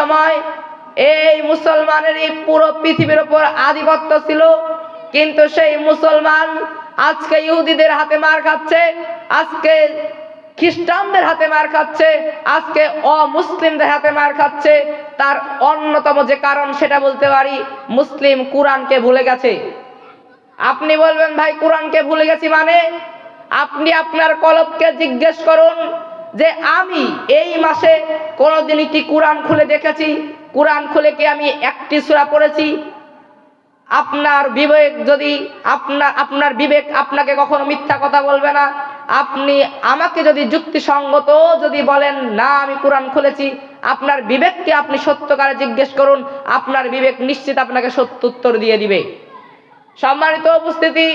সময় এই মুসলমানের এই পুরো পৃথিবীর উপর আধিপত্য ছিল, কিন্তু সেই মুসলমান আজকে ইহুদিদের হাতে মার খাচ্ছে, আজকে খ্রিস্টানদের হাতে মার খাচ্ছে, আজকে অমুসলিমদের হাতে মার খাচ্ছে। তার অন্যতম যে কারণ সেটা বলতে পারি, মুসলিম কোরআনকে ভুলে গেছে। আপনি বলবেন, ভাই, কোরআনকে ভুলে গেছি মানে? আপনি আপনার কলবকে জিজ্ঞেস করুন যে আমি এই মাসে কোনোদিনই কি কোরআন খুলে দেখেছি? কোরআন খুলে কি আমি একটি সূরা পড়েছি? আপনার বিবেক যদি আপনার আপনার বিবেক আপনাকে কখনো মিথ্যা কথা বলবে না। আপনি আমাকে যদি যুক্তিসঙ্গত যদি বলেন, না, আমি কোরআন খুলেছি। আপনার বিবেককে আপনি সত্যকারে জিজ্ঞেস করুন, আপনার বিবেক নিশ্চিত আপনাকে সত্য উত্তর দিয়ে দিবে। সম্মানিত উপস্থিতি,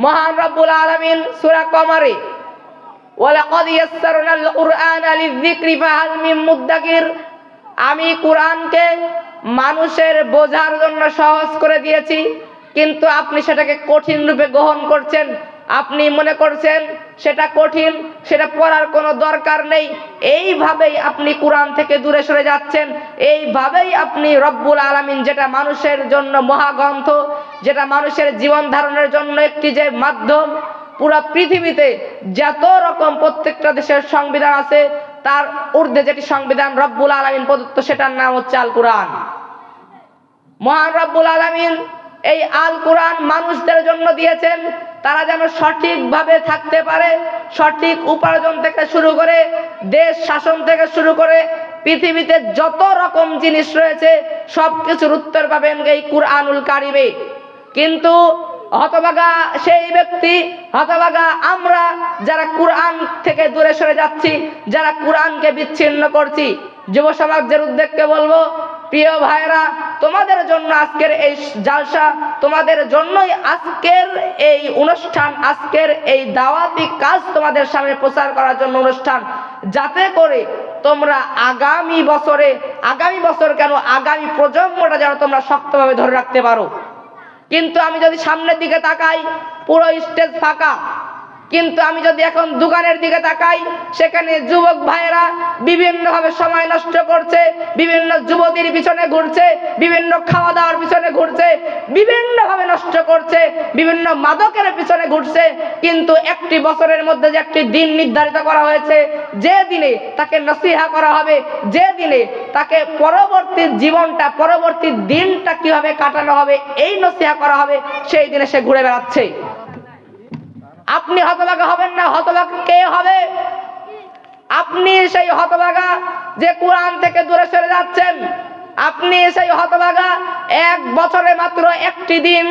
মহান রব্বুল আলামিন সূরা কমারে ওয়ালাকাদ ইয়াসসারনাল কুরআনা লিযিকরি, ফাহাল মিন মুদ্দাকির। আমি কোরআনকে মানুষের বোঝার জন্য সহজ করে দিয়েছি, কিন্তু আপনি সেটাকে কঠিন রূপে গ্রহণ করছেন। আপনি মনে করছেন সেটা কঠিন, সেটা পড়ার কোনো দরকার নেই। এইভাবেই আপনি কোরআন থেকে দূরে সরে যাচ্ছেন। এইভাবেই আপনি রব্বুল আলামিন যেটা মানুষের জন্য মহাগ্রন্থ, যেটা মানুষের জীবন ধারণের জন্য একটি যে মাধ্যম পুরো পৃথিবীতে যত রকম প্রত্যেকটা দেশের সংবিধান আছে, তার ঊর্ধ্বে যেটি সংবিধান রব্বুল আলামিন প্রদত্ত, সেটার নাম হচ্ছে আল কোরআন মহান রব্বুল আলামিন এই আল কোরআন মানুষদের জন্য দিয়েছেন, তারা যেন সঠিকভাবে থাকতে পারে, সঠিক উপার্জন থেকে শুরু করে, দেশ শাসন থেকে শুরু করে, পৃথিবীতে যত রকম জিনিস রয়েছে সব কিছুর উত্তর পাবেন এই কুরআনুল কারিমে। কিন্তু হতভাগা সেই ব্যক্তি হতভাগা আমরা যারা কোরআন থেকে দূরে সরে যাচ্ছি, যারা কোরআনকে বিচ্ছিন্ন করছি, যুব সমাজের উদ্যোগকে বলব, প্রিয় ভাইরা তোমাদের জন্য আজকের এই জালসা, তোমাদের জন্যই আজকের এই অনুষ্ঠান, আজকের এই দাওয়াতি কাজ তোমাদের সামনে প্রচার করার জন্য অনুষ্ঠান। যাতে করে তোমরা আগামী বছরে, আগামী বছর কেন আগামী প্রজন্মটা যেন তোমরা শক্তভাবে ধরে রাখতে পারো। কিন্তু আমি যদি সামনের দিকে তাকাই পুরো স্টেজ ফাঁকা। কিন্তু আমি যদি এখন দোকানের দিকে তাকাই, সেখানে যুবক ভাইয়েরা বিভিন্নভাবে সময় নষ্ট করছে, বিভিন্ন যুবতীর পিছনে ঘুরছে, বিভিন্ন খাওয়া দাওয়ার পিছনে ঘুরছে, বিভিন্নভাবে নষ্ট করছে, বিভিন্ন মাদকের পিছনে ঘুরছে, কিন্তু একটি বছরের মধ্যে যে একটি দিন নির্ধারিত করা হয়েছে, যে দিনে তাকে নসিহা করা হবে, যে দিনে তাকে পরবর্তী জীবনটা, পরবর্তী দিনটা কীভাবে কাটানো হবে, এই নসিহা করা হবে, সেই দিনে সে ঘুরে বেড়াচ্ছে। আপনি হতভাগা হবেন না হতভাগা কে হবে? আপনি সেই হতবাগা যে কোরআন থেকে দূরে সরে যাচ্ছেন। আপনি সেই হতবাগা এক বছরে মাত্র একটি দিন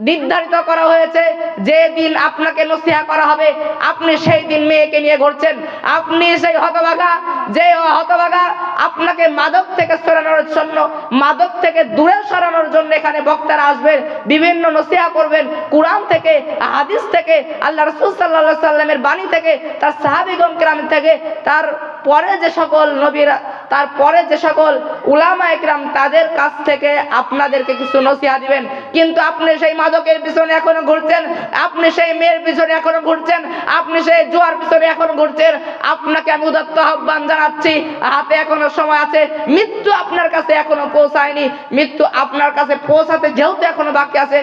নির্ধারিত করা হয়েছে, যে দিন আপনাকে নসিহা করা হবে, আপনি সেই দিন মেয়েকে নিয়ে ঘুরছেন। আপনি সেই হতভাগা, যে হতভাগা আপনাকে মাদক থেকে সরানোর জন্য, মাদক থেকে দূরে সরানোর জন্য এখানে বক্তারা আসবেন, বিভিন্ন নসিহা করবেন। কোরআন থেকে, হাদিস থেকে, আল্লাহ রসুল সাল্লাহ সাল্লামের বাণী থেকে, তার সাহাবিগম কেরাম থেকে, তার পরে যে সকল নবীরা তারপরে যে সকল উলামা একরাম তাদের কাছ থেকে আপনাদেরকে কিছু নসিহা দিবেন। কিন্তু আপনি সেই মাদকের পিছনে এখনও ঘুরছেন, আপনি সেই মেয়ের পিছনে এখনও ঘুরছেন, আপনি সেই জোয়ার পিছনে এখনও ঘুরছেন, আপনাকে আমি উদাত্ত আহ্বান জানাচ্ছি, হাতে এখনও সময় আছে, মৃত্যু আপনার কাছে এখনও পৌঁছায়নি, মৃত্যু আপনার কাছে পৌঁছাতে যেহেতু এখনও বাকি আছে,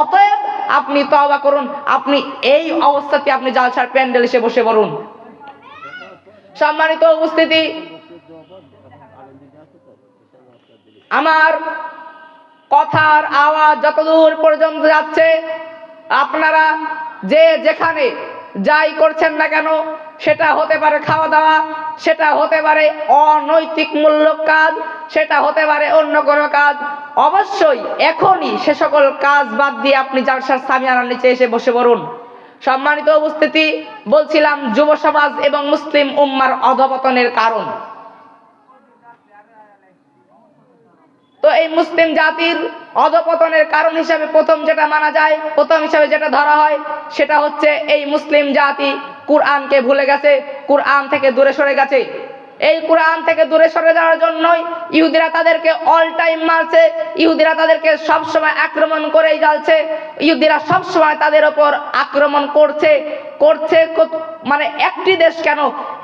অতএব আপনি তবা করুন, আপনি এই অবস্থাতে আপনি জালসার প্যান্ডেল এসে বসে পড়ুন। সম্মানিত উপস্থিতি, আমার কথার আওয়াজ যতদূর পর্যন্ত যাচ্ছে, আপনারা যে যেখানে যাই করছেন না কেন, সেটা হতে পারে খাওয়া দাওয়া সেটা হতে পারে অনৈতিক মূল্যক কাজ সেটা হতে পারে অন্য কোনো কাজ। অবশ্যই এখনই সে সকল কাজ বাদ দিয়ে আপনি জালসার সামিয়ানার নিচে এসে বসে পড়ুন। সম্মানিত উপস্থিতি, বলছিলাম যুব সমাজ এবং মুসলিম উম্মার অধপতনের কারণ। তো এই মুসলিম জাতির অধপতনের কারণ হিসাবে প্রথম যেটা মানা যায়, প্রথম হিসাবে যেটা ধরা হয়, সেটা হচ্ছে এই মুসলিম জাতি কুরআনকে ভুলে গেছে, কুরআন থেকে দূরে সরে গেছে। এই কোরআন থেকে দূরে সরে যাওয়ার জন্যই ইহুদিরা তাদেরকে অল টাইম মারছে। ইহুদিরা তাদেরকে সব সময় আক্রমণ করেই যাচ্ছে ইহুদিরা সব সময় তাদের ওপর আক্রমণ করছে। করছে মানে একটি দেশ কেন?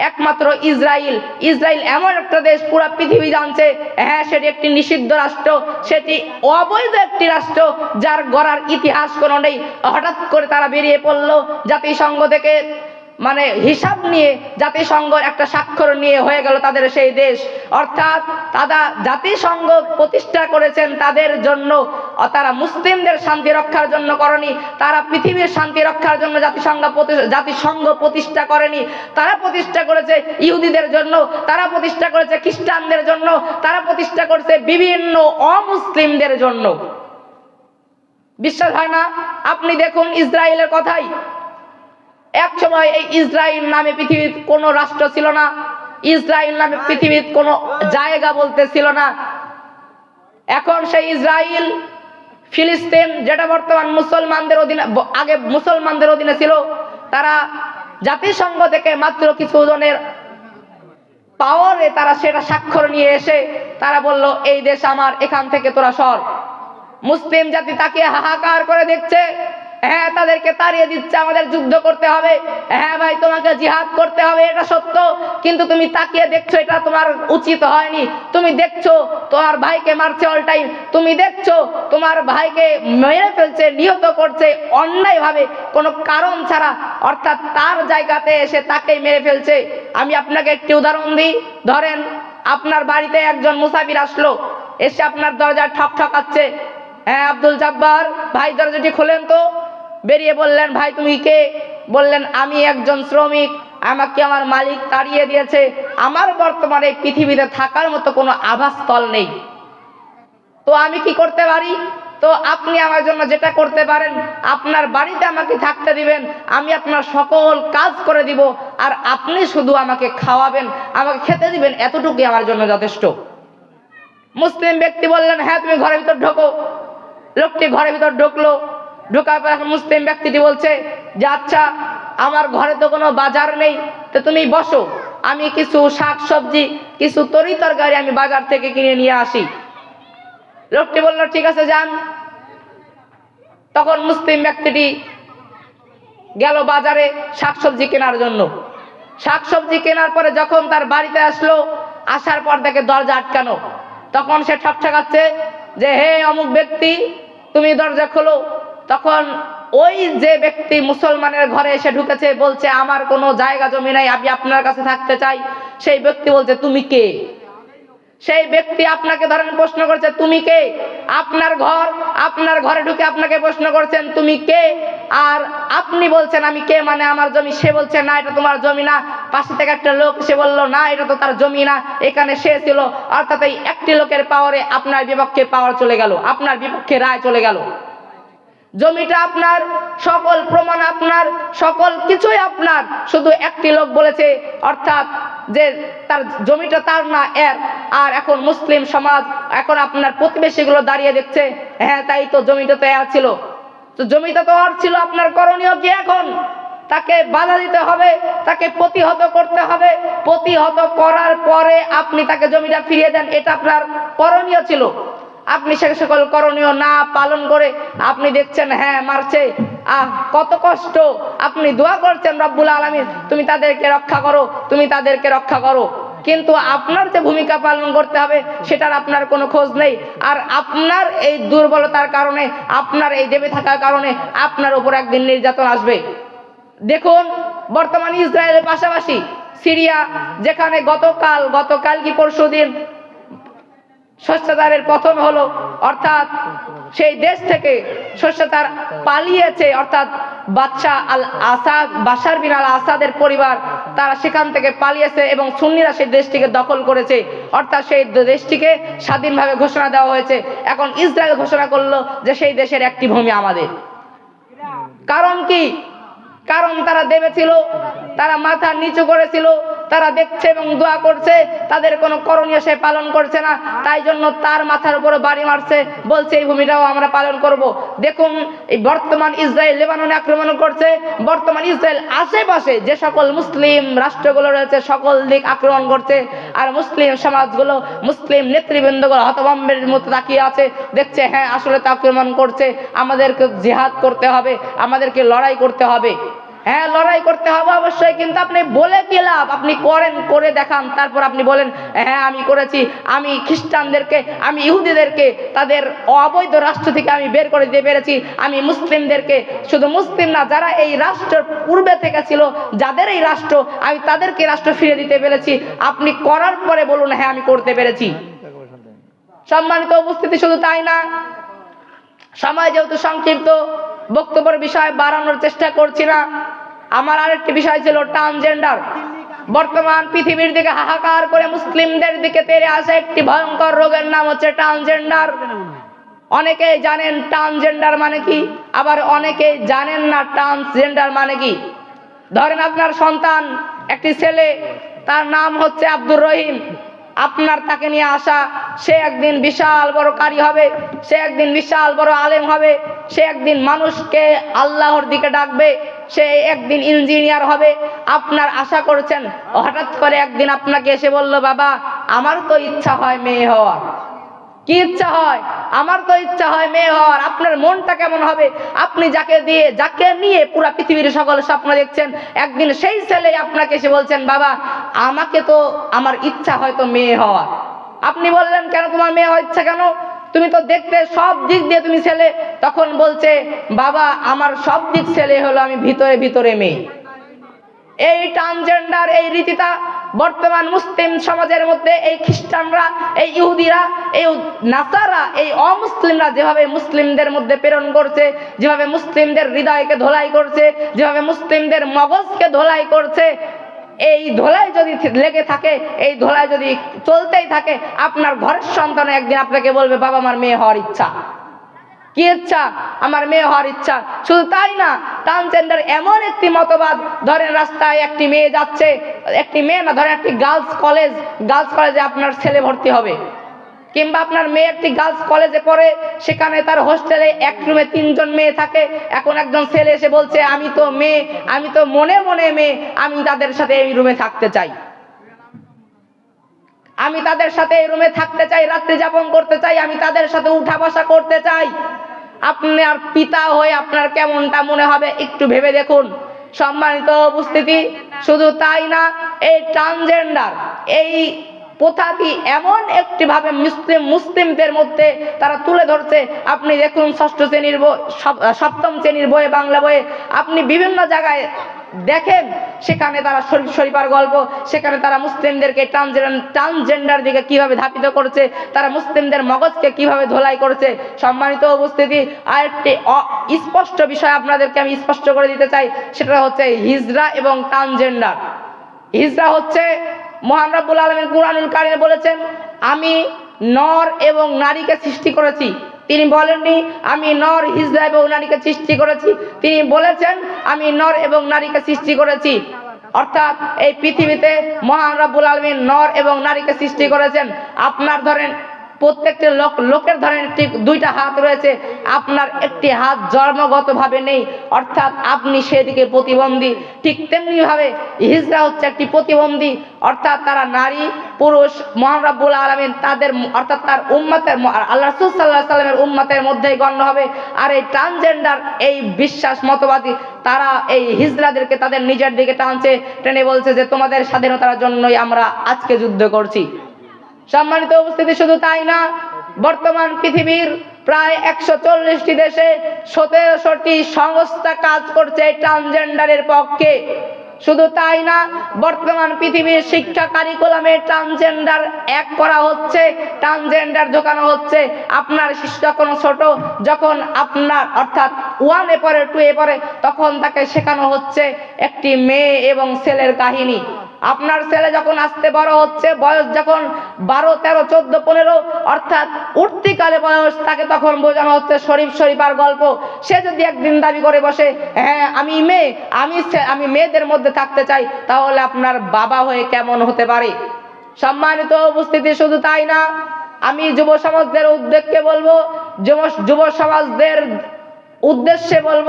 একমাত্র ইসরায়েল ইসরায়েল এমন একটা দেশ, পুরো পৃথিবী জানছে হ্যাঁ সেটি একটি নিষিদ্ধ রাষ্ট্র, সেটি অবৈধ একটি রাষ্ট্র, যার গড়ার ইতিহাস কোনো নেই। হঠাৎ করে তারা বেরিয়ে পড়ল জাতিসংঘ থেকে। মানে হিসাব নিয়ে জাতিসংঘ একটা স্বাক্ষর নিয়ে হয়ে গেল তাদের সেই দেশ। অর্থাৎ তারা জাতিসংঘ প্রতিষ্ঠা করেছেন তাদের জন্য। তারা মুসলিমদের শান্তি রক্ষার জন্য করেনি। তারা পৃথিবীর শান্তি রক্ষার জন্য জাতিসংঘ জাতিসংঘ প্রতিষ্ঠা করেনি। তারা প্রতিষ্ঠা করেছে ইহুদিদের জন্য। তারা প্রতিষ্ঠা করেছে খ্রিস্টানদের জন্য। তারা প্রতিষ্ঠা করেছে বিভিন্ন অমুসলিমদের জন্য। বিশ্বাস হয় না? আপনি দেখুন ইসরায়েলের কথাই। এক সময় এই ইসরায়েল নামে পৃথিবীর কোনো রাষ্ট্র ছিল না ইসরায়েল নামে পৃথিবীর কোনো জায়গা বলতে ছিল না। এখন সেই ইসরায়েল ফিলিস্তিন যেটা বর্তমান মুসলমানদের অধীনে, আগে মুসলমানদের অধীনে ছিল, তারা জাতিসংঘ থেকে মাত্র কিছু জনের পাওয়ারে তারা সেটা স্বাক্ষর নিয়ে এসে তারা বলল, এই দেশ আমার, এখান থেকে তোরা সর। মুসলিম জাতি তাকে হাহাকার করে দেখছে। হ্যাঁ তাদেরকে তাড়িয়ে দিচ্ছে, আমাদের যুদ্ধ করতে হবে। হ্যাঁ ভাই, তোমাকে জিহাদ করতে হবে, এটা সত্য। কিন্তু তুমি তাকিয়ে দেখছ, এটা তোমার উচিত হয়নি। তুমি দেখছ, তোমার ভাইকে মারছে অল টাইম তুমি দেখছ, তোমার ভাইকে মেরে ফেলছে, নিহত করছে অন্যায়ভাবে। কোনো কারণ ছাড়া, অর্থাৎ তার জায়গাতে এসে তাকেই মেরে ফেলছে। আমি আপনাকে একটি উদাহরণ দিই। ধরেন, আপনার বাড়িতে একজন মুসাফির আসলো। এসে আপনার দরজা ঠক ঠকাচ্ছে হ্যাঁ আব্দুল জব্বার, ভাই, দরজাটি খোলেন তো। বেরিয়ে বললেন, ভাই, তুমি কে? বললেন, আমি একজন শ্রমিক। আমাকে আমার মালিক তাড়িয়ে দিয়েছে। আমার বর্তমানে পৃথিবীতে থাকার মতো কোনো আবাসস্থল নেই। তো আমি কি করতে পারি? তো আপনি আমার জন্য যেটা করতে পারেন, আপনার বাড়িতে আমাকে থাকতে দিবেন। আমি আপনার সকল কাজ করে দিব আর আপনি শুধু আমাকে খাওয়াবেন। আমাকে খেতে দিবেন। এতটুকুই আমার জন্য যথেষ্ট। মুসলিম ব্যক্তি বললেন হ্যাঁ তুমি ঘরের ভিতর ঢোকো। লোকটি ঘরের ভিতর ঢুকলো। ঢোকার পর এখন মুসলিম ব্যক্তিটি বলছে যে আচ্ছা আমার ঘরে তো কোনো বাজার নেই, তো তুমি বসো। আমি কিছু শাক সবজি কিছু তরি তরকারি আমি বাজার থেকে কিনে নিয়ে আসি। লোকটি বলল, ঠিক আছে, যান। তখন মুসলিম ব্যক্তিটি গেল বাজারে শাকসবজি কেনার জন্য। শাকসবজি কেনার পরে যখন তার বাড়িতে আসলো, আসার পর দেখে দরজা আটকানো। তখন সে ঠকঠকাচ্ছে যে, হে, অমুক ব্যক্তি, তুমি দরজা খোলো। তখন ওই যে ব্যক্তি মুসলমানের ঘরে এসে ঢুকেছে, বলছে, আমার কোনো জায়গা, জমি নাই, আমি আপনার কাছে থাকতে চাই। সেই ব্যক্তি বলছে, তুমি কে? সেই ব্যক্তি আপনাকে ধরেন প্রশ্ন করছে, তুমি কে? আপনার ঘর, আপনার ঘরে ঢুকে আপনাকে প্রশ্ন করছেন, তুমি কে? আর আপনি বলছেন, আমি কে? মানে আমার জমি। সে বলছে, না, এটা তোমার জমি না। পাশে থেকে একটা লোক সে বলল, না, এটা তো তার জমি না। এখানে সে ছিল। অর্থাৎ এই একটি লোকের পাওয়ারে আপনার বিপক্ষে পাওয়ার চলে গেল, আপনার বিপক্ষে রায় চলে গেল। জমিটা আপনার, সকল প্রমাণ আপনার, সকল কিছুই আপনার। শুধু একটি লোক বলেছে, অর্থাৎ যে তার জমিটা তার না, এর। আর এখন মুসলিম সমাজ, এখন আপনার প্রতিবেশীগুলো দাঁড়িয়ে দেখছে হ্যাঁ তাই তো জমিটা তো এর ছিল। তো জমিটা তো আর ছিল, আপনার করণীয় কি এখন? তাকে বাধা দিতে হবে, তাকে প্রতিহত করতে হবে। প্রতিহত করার পরে আপনি তাকে জমিটা ফিরিয়ে দেন, এটা আপনার করণীয় ছিল। আপনি সে সকল করণীয় না পালন করে আপনি দেখছেন হ্যাঁ মারছে। আহ, কত কষ্ট। আপনি দোয়া করছেন, রব্বুল আলমীর তুমি তাদেরকে রক্ষা করো, তুমি তাদেরকে রক্ষা করো। কিন্তু আপনার যে ভূমিকা পালন করতে হবে, সেটার আপনার কোনো খোঁজ নেই। আর আপনার এই দুর্বলতার কারণে, আপনার এই দেবে থাকার কারণে আপনার উপর একদিন নির্যাতন আসবে। দেখুন, বর্তমান ইসরায়েলের পাশাপাশি সিরিয়া, যেখানে গতকাল গতকাল কি পরশু দিন স্বচ্ছতারের পতন হলো, অর্থাৎ সেই দেশ থেকে স্বচ্ছতার পালিয়েছে, অর্থাৎ বাচ্চা আল আসাদ বাশার বিন আল আসাদের পরিবার, তারা সেখান থেকে পালিয়েছে এবং সুন্নিরা সেই দেশটিকে দখল করেছে। অর্থাৎ সেই দেশটিকে স্বাধীনভাবে ঘোষণা দেওয়া হয়েছে। এখন ইসরায়েল ঘোষণা করল যে সেই দেশের একটি ভূমি আমাদের। কারণ কি? কারণ তারা দেবেছিল তারা মাথা নিচু করেছিল তারা দেখছে এবং দোয়া করছে, তাদের কোনো করণীয় সে পালন করছে না। তাই জন্য তার মাথার উপরে বাড়ি মারছে, বলছে, এই ভূমিটাও আমরা পালন করব। দেখুন, এই বর্তমান ইসরায়েল লেবাননে আক্রমণ করছে। বর্তমান ইসরায়েল আশেপাশে যে সকল মুসলিম রাষ্ট্রগুলো রয়েছে, সকল দিক আক্রমণ করছে। আর মুসলিম সমাজগুলো, মুসলিম নেতৃবৃন্দগুলো হতভম্বের মতো তাকিয়ে আছে। দেখছে হ্যাঁ আসলে তো আক্রমণ করছে। আমাদেরকে জেহাদ করতে হবে, আমাদেরকে লড়াই করতে হবে। হ্যাঁ লড়াই করতে হবে অবশ্যই, কিন্তু আপনি বলে কি লাভ? আপনি করেন, করে দেখান। তারপর আপনি বলেন হ্যাঁ আমি করেছি। আমি খ্রিস্টানদেরকে, আমি ইহুদিদেরকে, তাদের অবৈধ রাষ্ট্র থেকে আমি বের করে দিতে পেরেছি। আমি মুসলিমদেরকে, শুধু মুসলিম না, যারা এই রাষ্ট্রের পূর্বে থেকে ছিল, যাদের এই রাষ্ট্র, আমি তাদেরকে রাষ্ট্র ফিরে দিতে পেরেছি। আপনি করার পরে বলুন হ্যাঁ আমি করতে পেরেছি। সম্মানিত উপস্থিতি শুধু তাই না। সময় যেহেতু সংক্ষিপ্ত বক্তব্যের বিষয় বাড়ানোর চেষ্টা করছি না। আমার আরেকটি বিষয় ছিল ট্রান্সজেন্ডার বর্তমান পৃথিবীর দিকে হাহাকার করে মুসলিমদের দিকে তেড়ে আসা একটি ভয়ঙ্কর রোগের নাম হচ্ছে ট্রান্সজেন্ডার অনেকে জানেন ট্রান্সজেন্ডার মানে কি, আবার অনেকে জানেন না ট্রান্সজেন্ডার মানে কি। ধরেন আপনার সন্তান, একটি ছেলে, তার নাম হচ্ছে আব্দুর রহিম। আপনার তাকে নিয়ে আসা, সে একদিন বিশাল বড় কারি হবে, সে একদিন বিশাল বড় আলেম হবে, সে একদিন মানুষকে আল্লাহর দিকে ডাকবে, সে একদিন ইঞ্জিনিয়ার হবে। আপনার আশা করছেন, হঠাৎ করে একদিন আপনাকে এসে বলল, বাবা, আমার তো ইচ্ছা হয় মেয়ে হওয়ার। কি ইচ্ছা হয়? আমার তো ইচ্ছা হয় মেয়ে হওয়ার। আপনার মনটা কেমন হবে? আপনি যাকে দিয়ে, যাকে নিয়ে পুরো পৃথিবীর সকল স্বপ্ন দেখছেন, একদিন সেই ছেলে আপনাকে এসে বলছেন, বাবা, আমাকে তো আমার ইচ্ছা হয়তো মেয়ে হওয়ার। আপনি বললেন, কেন তোমার মেয়ে হওয়ার ইচ্ছা কেন? তুমি তো দেখতে সব দিক দিয়ে তুমি ছেলে। তখন বলছে, বাবা, আমার সব দিক ছেলে হলো আমি ভিতরে ভিতরে মেয়ে। এই ট্রান্সজেন্ডার এই রীতিটা বর্তমান মুসলিম সমাজের মধ্যে এই খ্রিস্টানরা, এই ইহুদিরা, এই নাসারা, এই অমুসলিমরা যেভাবে মুসলিমদের মধ্যে প্রেরণ করছে, যেভাবে মুসলিমদের হৃদয়কে ধোলাই করছে, যেভাবে মুসলিমদের মগজকে ধোলাই করছে, এই ধোলাই যদি লেগে থাকে, এই ধোলাই যদি চলতেই থাকে, আপনার ঘরের সন্তান একদিন আপনাকে বলবে, বাবা, আমার মেয়ে হওয়ার ইচ্ছা। কি ইচ্ছা? আমার মেয়ে হওয়ার ইচ্ছা। শুধু তাই না ট্রান্সজেন্ডার এমন একটি মতবাদ, ধরেন রাস্তায় একটি মেয়ে যাচ্ছে, একটি মেয়ে না, ধরেন একটি গার্লস কলেজ গার্লস কলেজে আপনার ছেলে ভর্তি হবে। কিংবা আপনার মেয়ে একটি গার্লস কলেজে পড়ে, সেখানে তার হোস্টেলে এক রুমে তিনজন মেয়ে থাকে, এখন একজন ছেলে এসে বলছে, আমি তো মেয়ে, আমি তো মনে মনে মেয়ে, আমি তাদের সাথে এই রুমে থাকতে চাই। আমি তাদের সাথে এই রুমে থাকতে চাই, রাত্রি যাপন করতে চাই, আমি তাদের সাথে উঠা বসা করতে চাই। আপনার পিতা হয়ে আপনার কেমনটা মনে হবে একটু ভেবে দেখুন। সম্মানিত উপস্থিতি, শুধু তাই না, এই ট্রান্সজেন্ডার এই প্রথাটি এমন একটি ভাবে মুসলিম মুসলিমদের মধ্যে তারা তুলে ধরছে। আপনি দেখুন ষষ্ঠ শ্রেণির বই সপ্তম শ্রেণির বইয়ে, বাংলা বইয়ে, আপনি বিভিন্ন জায়গায় দেখেন, সেখানে তারা শরীফ শরীফার গল্প, সেখানে তারা মুসলিমদেরকে ট্রান্সজেন্ডার দিকে কীভাবে ধাপিত করছে, তারা মুসলিমদের মগজকে কীভাবে ধোলাই করছে, সম্মানিত উপস্থিতি আর একটি স্পষ্ট বিষয় আপনাদেরকে আমি স্পষ্ট করে দিতে চাই, সেটা হচ্ছে হিজরা এবং ট্রান্সজেন্ডার হিজরা হচ্ছে, মহান রাব্বুল আলমিন কুরআনুল কারিমে বলেছেন, আমি নর এবং নারীকে সৃষ্টি করেছি। তিনি বলেননি, আমি নর হিজরা এবং নারীকে সৃষ্টি করেছি। তিনি বলেছেন, আমি নর এবং নারীকে সৃষ্টি করেছি। অর্থাৎ এই পৃথিবীতে মহান রাব্বুল আলমিন নর এবং নারীকে সৃষ্টি করেছেন। আপনার ধরেন প্রত্যেকটি লোক, লোকের ধরেন ঠিক দুইটা হাত রয়েছে, আপনার একটি হাত জন্মগতভাবে নেই, অর্থাৎ আপনি সেদিকে প্রতিবন্ধী। ঠিক তেমনি ভাবে হিজরা হচ্ছে একটি প্রতিবন্ধী, অর্থাৎ তারা নারী, পুরুষ, মহান রাব্বুল আলমিন তাদের, অর্থাৎ তার উম্মাতের আল্লাহ রসুল সাল্লাহ সাল্লামের উম্মাতের মধ্যেই গণ্য হবে। আর এই ট্রান্সজেন্ডার এই বিশ্বাস মতবাদী, তারা এই হিজরাদেরকে তাদের নিজের দিকে টানছে, টেনে বলছে যে তোমাদের স্বাধীনতার জন্যই আমরা আজকে যুদ্ধ করছি। সম্মানিত উপস্থিতি শুধু তাই না, বর্তমান পৃথিবীর প্রায় একশো চল্লিশটি দেশে সতেরোশোটি সংস্থা কাজ করছে ট্রান্সজেন্ডারের পক্ষে। শুধু তাই না, বর্তমান পৃথিবীর শিক্ষা কারিকুলামে ট্রান্সজেন্ডার এক করা হচ্ছে, ট্রান্সজেন্ডার ঢোকানো হচ্ছে। আপনার শিশু যখন ছোট, যখন আপনার অর্থাৎ ওয়ানে পরে টু এ পরে তখন তাকে শেখানো হচ্ছে একটি মেয়ে এবং ছেলের কাহিনী। আপনার ছেলে যখন আসতে বড় হচ্ছে, বয়স যখন বারো, তেরো, চোদ্দ, পনেরো, অর্থাৎ উঠতিকালে বয়স, তাকে তখন বোঝানো হচ্ছে শরীফ শরীফার গল্প। সে যদি একদিন দাবি করে বসে হ্যাঁ আমি মেয়ে, আমি আমি মেয়েদের মধ্যে থাকতে চাই, তাহলে আপনার বাবা হয়ে কেমন হতে পারে? সম্মানিত উপস্থিতি শুধু তাই না, আমি যুব সমাজদের উদ্যোগকে বলব যুব সমাজদের উদ্দেশ্যে বলব,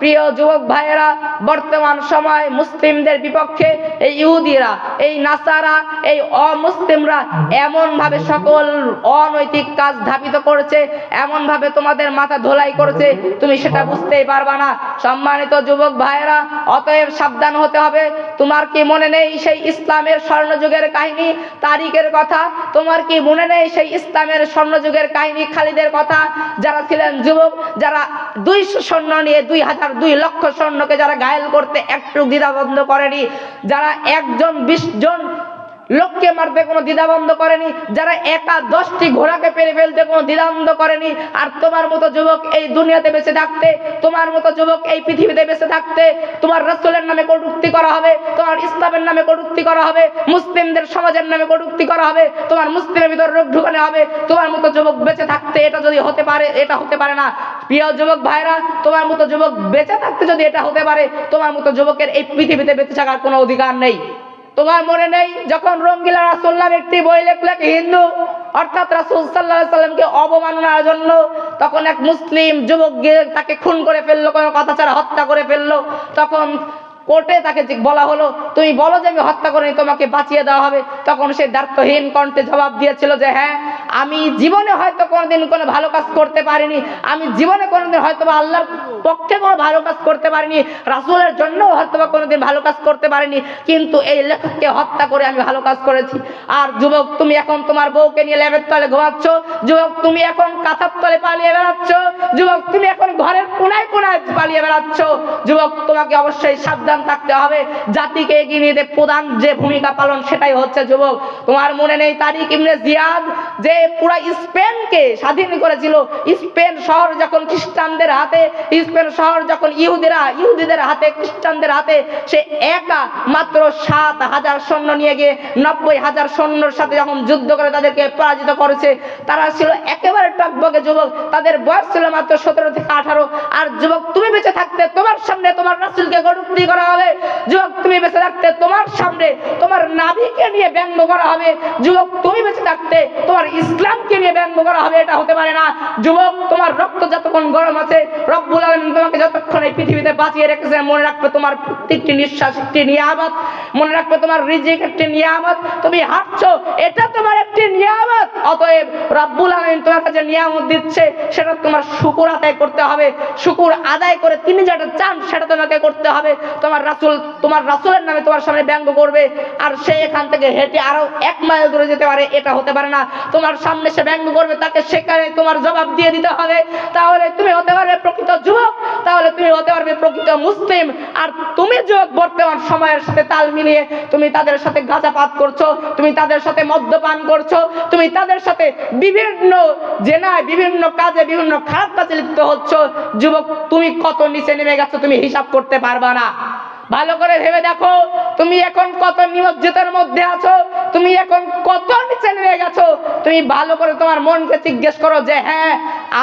প্রিয় যুবক ভাইয়েরা, বর্তমান সময় মুসলিমদের বিপক্ষে এই ইহুদিরা, এই নাসারা, এই অমুসলিমরা এমন ভাবে সকল অনৈতিক কাজ ধাপিত করেছে এমন ভাবে তোমাদের মাথা ধোলাই করেছে, তুমি সেটা বুঝতেই পারবা না। সম্মানিত যুবক ভাইয়েরা, অতএব সাবধান হতে হবে। তোমার কি মনে নেই সেই ইসলামের স্বর্ণযুগের কাহিনী, তারিখের কথা? তোমার কি মনে নেই সেই ইসলামের স্বর্ণযুগের কাহিনী খালিদের কথা? যারা ছিলেন যুবক, যারা দুইশো সৈন্য নিয়ে দুই হাজার দুই লক্ষ সৈন্যকে যারা ঘায়েল করতে একটু দ্বিধাবন্ধ করেনি, যারা একজন বিশ জন লোককে মারতে কোনো দ্বিধাবন্ধ করেনি, যারা একা দশটি ঘোড়াকে পেরে ফেলতে কোনো দ্বিধাবন্ধ করেনি। আর তোমার মতো যুবক এই দুনিয়াতে বেঁচে থাকতে, তোমার মতো যুবক এই পৃথিবীতে বেঁচে থাকতে, তোমার রসুলের নামে কটুক্তি করা হবে, তোমার ইসলামের নামে কটুক্তি করা হবে, মুসলিমদের সমাজের নামে কটুক্তি করা হবে, তোমার মুসলিমের ভিতর রোগ ঢুকানো হবে, তোমার মতো যুবক বেঁচে থাকতে এটা যদি হতে পারে, এটা হতে পারে না। প্রিয় যুবক ভাইরা তোমার মতো যুবক বেঁচে থাকতে যদি এটা হতে পারে, তোমার মতো যুবকের এই পৃথিবীতে বেঁচে থাকার কোনো অধিকার নেই। তোমার মনে নেই যখন রঙ্গিলা রাসুল্লাহ একটি বই লেখলেন হিন্দু, অর্থাৎ রাসুল সাল্লাহ সাল্লামকে অবমাননার জন্য তখন এক মুসলিম যুবক গিয়ে তাকে খুন করে ফেলল, কোনো কথা ছাড়া হত্যা করে ফেলল। তখন কোর্টে তাকে বলা হলো, তুমি বলো যে আমি হত্যা করিনি, তোমাকে বাঁচিয়ে দেওয়া হবে। তখন সে দার্থহীন কণ্ঠে জবাব দিয়েছিল যে হ্যাঁ আমি জীবনে হয়তো কোনোদিন কোনো ভালো কাজ করতে পারিনি, আমি জীবনে কোনোদিন হয়তো বা আল্লাহর পক্ষে কোনো ভালো কাজ করতে পারিনি, রাসুলের জন্য হয়তো বা কোনোদিন ভালো কাজ করতে পারিনি, কিন্তু এই লেখককে হত্যা করে আমি ভালো কাজ করেছি। আর যুবক, তুমি এখন তোমার বউকে নিয়ে লেবের তলে ঘুমাচ্ছ, যুবক, তুমি এখন কাঁথার তলে পালিয়ে বেড়াচ্ছ, যুবক, তুমি এখন ঘরের কোনায় কোনায় পালিয়ে বেড়াচ্ছ, যুবক, তোমাকে অবশ্যই সাবধান থাকতে হবে, জাতিকে এগিয়ে নিয়ে প্রধান যে ভূমিকা পালন সেটাই হচ্ছে যুবক। তোমার মনে নেই তারিক ইমনে জিয়াদ যে পুরা স্পেনকে স্বাধীন করেছিল। স্পেন শহর যখন খ্রিস্টানদের হাতে, স্পেন শহর যখন ইহুদিরা, ইহুদিদের হাতে, খ্রিস্টানদের হাতে, সে একা মাত্র সাত হাজার সৈন্য নিয়ে গিয়ে, নব্বই হাজার সৈন্যর সাথে যখন যুদ্ধ করে তাদেরকে পরাজিত করেছে, তারা ছিল একেবারে টকবগে যুবক। তাদের বয়স ছিল মাত্র সতেরো থেকে আঠারো। আর যুবক, তুমি বেঁচে থাকতে তোমার সামনে তোমার রাসুলকে কটুক্তি করা হবে। যুবক, তুমি বেঁচে থাকতে তোমার সামনে তোমার নাবিকে নিয়ে ব্যঙ্গ করা হবে। যুবক, তুমি বেঁচে থাকতে তোমার ইসলামকে নিয়ে করা হবে, এটা হতে পারে না। যুবক, তোমার রক্ত যতক্ষণ গরম আছে, রব্বুল আলমিন তোমাকে যতক্ষণ এই পৃথিবীতে বাঁচিয়ে রেখেছে, মনে রাখবে তোমার প্রত্যেকটি নিঃশ্বাস একটি নিয়ামত, মনে রাখবে তোমার রিজিক একটি নিয়ামত। তুমি হাঁটছো, এটা তোমার একটি নিয়ামত। অতএব রব্বুল আলমিন তোমার কাছে নিয়ামত দিচ্ছে, সেটা তোমার শুকুর আদায় করতে হবে। শুকুর আদায় করে তিনি যেটা চান, সেটা তোমাকে করতে হবে। তোমার রাসুল, তোমার রাসুলের নামে তোমার সামনে ব্যঙ্গ করবে, আর সে এখান থেকে হেঁটে আরও এক মাইল দূরে যেতে পারে, এটা হতে পারে না। তোমার সামনে সে ব্যঙ্গ করবে তাকে সেখানে তোমার জবাব দিয়ে দিতে হবে। তাহলে তুমি হতে পারবে প্রকৃত যুবক, তাহলে তুমি হতে পারবে প্রকৃত মুসলিম। আর তুমি যুবক, বর্তমান সময়ের সাথে তাল মিলিয়ে তুমি তাদের সাথে গাঁজাপাত করছ, তুমি তাদের সাথে মদ্যপান করছ, তুমি তাদের সাথে বিভিন্ন জেনায়, বিভিন্ন কাজে, বিভিন্ন খারাপ কাজে লিপ্ত হচ্ছ। যুবক, তুমি কত নিচে নেমে গেছো, তুমি হিসাব করতে পারবা না। ভালো করে ভেবে দেখো, তুমি এখন কত নিমজ্জিতের মধ্যে আছো তুমি এখন কত নিচে নেমে গেছো? তুমি ভালো করে তোমার মনকে জিজ্ঞেস করো যে হ্যাঁ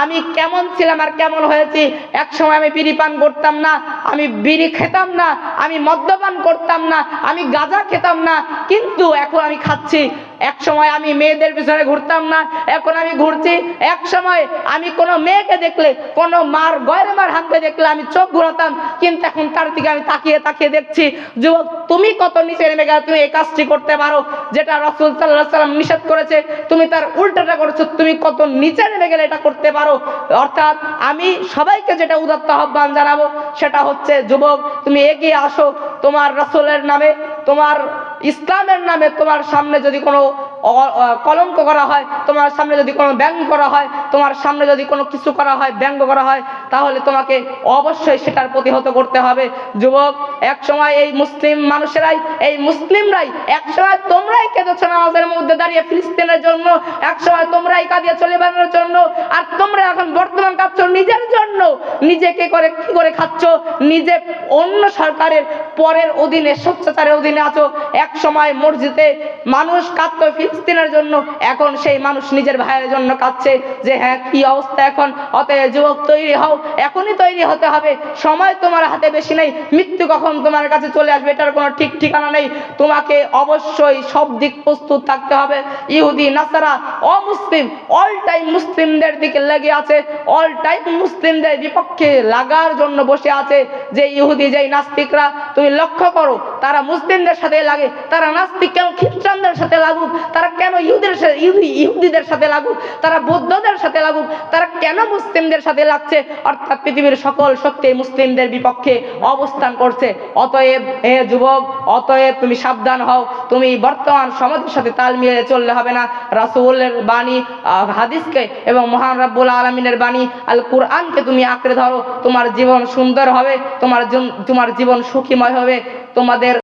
আমি কেমন ছিলাম আর কেমন হয়েছি? এক সময় আমি বিড়ি পান করতাম না, আমি বিড়ি খেতাম না, আমি মদ্যপান করতাম না, আমি গাঁজা খেতাম না, কিন্তু এখন আমি খাচ্ছি। এক সময় আমি মেয়েদের পিছনে ঘুরতাম না, এখন আমি ঘুরছি। এক সময় আমি কোনো মেয়েকে দেখলে, কোনো মার গয়ের মার হাতে দেখলে আমি চোখ ঘুরাতাম, কিন্তু এখন তার দিকে আমি তাকিয়ে তাকিয়ে দেখছি, যুবক, তুমি কত নিচে নেমে গেলে তুমি এই কাজটি করতে পারো? যেটা রসুল সাল্লাহ সাল্লাম নিষেধ করেছে, তুমি তার উল্টাটা করেছ, তুমি কত নিচে নেমে গেলে এটা করতে পারো? অর্থাৎ আমি সবাইকে যেটা উদাত্ত আহ্বান জানাব, সেটা হচ্ছে, যুবক, তুমি এগিয়ে আসো। তোমার রসুলের নামে, তোমার ইসলামের নামে তোমার সামনে যদি কোনো কলঙ্ক করা হয়, তোমার সামনে যদি কোনো ব্যঙ্গ করা হয়, তোমার সামনে যদি কোনো কিছু করা হয়, ব্যঙ্গ করা হয়, তাহলে তোমাকে অবশ্যই সেটার প্রতিহত করতে হবে। যুবক এক সময় এই মুসলিম মানুষেরাই, এই মুসলিমরাই এক সময় তোমরাই কেঁদেছো নামাজের মধ্যে দাঁড়িয়ে ফিলিস্তিনের জন্য এক সময় তোমরাই কাঁদিয়ে চলে বেড়ানোর জন্য, আর তোমরা এখন বর্তমান খাচ্ছ নিজের জন্য। নিজেকে করে কি করে খাচ্ছ? নিজে অন্য সরকারের পরের অধীনে স্বচ্ছাচারের অধীনে আছো। এক সময় মসজিদে মানুষ কাঁদতো ফিলিস্তিনের জন্য এখন সেই মানুষ নিজের ভাইয়ের জন্য কাঁদছে যে হ্যাঁ কি অবস্থা এখন? অতএব যুবক, তৈরি হও। এখনই তৈরি হতে হবে। সময় তোমার হাতে বেশি নেই। মৃত্যু কখন তোমার কাছে চলে আসবে এটার কোনো ঠিক ঠিকানা নেই। তোমাকে অবশ্যই সব দিক প্রস্তুত থাকতে হবে। ইহুদি, নাসারা, অমুসলিম অল টাইম মুসলিমদের দিকে লেগে আছে। অল টাইম মুসলিমদের বিপক্ষে লাগার জন্য বসে আছে যে ইহুদি, যেই নাস্তিকরা। তুমি লক্ষ্য করো, তারা মুসলিমদের সাথে লাগে, তারা নাস্তিক কেন খ্রিস্টানদের সাথে লাগুক? তারা কেন ইহুদের ইহুদিদের সাথে লাগুক? তারা বৌদ্ধদের সাথে লাগুক? তারা কেন মুসলিমদের সাথে লাগছে? অর্থাৎ পৃথিবীর সকল শক্তি মুসলিমদের বিপক্ষে অবস্থান করছে। অতএব হে যুবক, অতএব তুমি সাবধান হও। তুমি বর্তমান সমাজের সাথে তাল মিলিয়ে চললে হবে না। রাসূলের বাণী হাদিসকে এবং মহান রাব্বুল আলমিনের বাণী আল কুরআনকে তুমি আঁকড়ে ধরো। তোমার জীবন সুন্দর হবে। তোমার তোমার জীবন সুখীময় হবে। তোমাদের